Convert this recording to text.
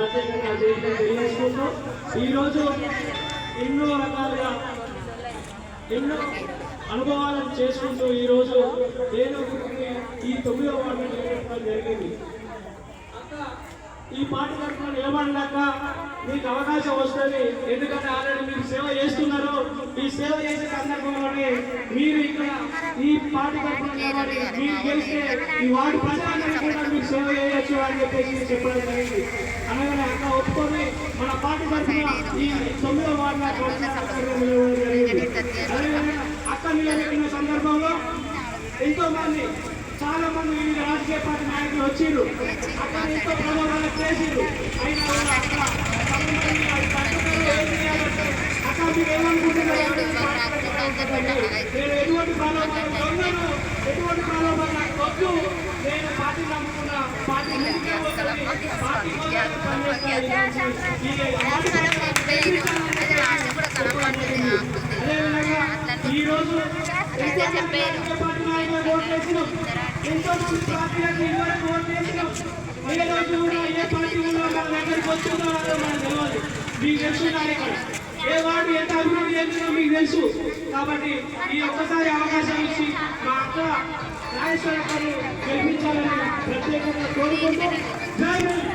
ప్రత్యేకంగా జయంతి ఈరోజు ఎన్నో రకాలుగా ఎన్నో అనుభవాలను చేసుకుంటూ ఈరోజు నేను ఈ తొమ్మిదో వార్డు నిలబెట్టడం జరిగింది. ఈ పార్టీ తరఫున నిలబడినాక మీకు అవకాశం వస్తుంది. ఎందుకంటే ఆల్రెడీ మీరు సేవ చేస్తున్నారు. ఈ సేవ చేసే సందర్భంలోనే మీరు ఇక్కడ ఈ పార్టీ తరఫున నిలబడి మీరు గెలిస్తే ఈ వార్డు ప్రజలందరికీ కూడా మీకు సేవ చేయాలి. చేయొచ్చు అని చెప్పేసి చెప్పడం జరిగింది. అనగానే అక్క ఒప్పుకొని మన పార్టీ తరఫున ఈ తొమ్మిదో వార్డులో నిలబడడం జరిగింది. అదేవిధంగా అక్క నిలబెట్టిన సందర్భంలో ఎంతో మంది చాలా మంది వివిధ రాజకీయ పార్టీ నాయకులు వచ్చిర్రు. అక్కడ ఎంతో ప్రమోదాలు చేసిర్రు అయినా కూడా అక్కడ మీరు ఏమనుకుంటున్నారు? మీకు తెలుసు ఏ వాడు ఎంత అభివృద్ధి చేసిందో మీకు తెలుసు కాబట్టి ఈ ఒక్కసారి అవకాశం ఇచ్చి మా అక్క రాజేశ్వర గారు గెలిపించాలని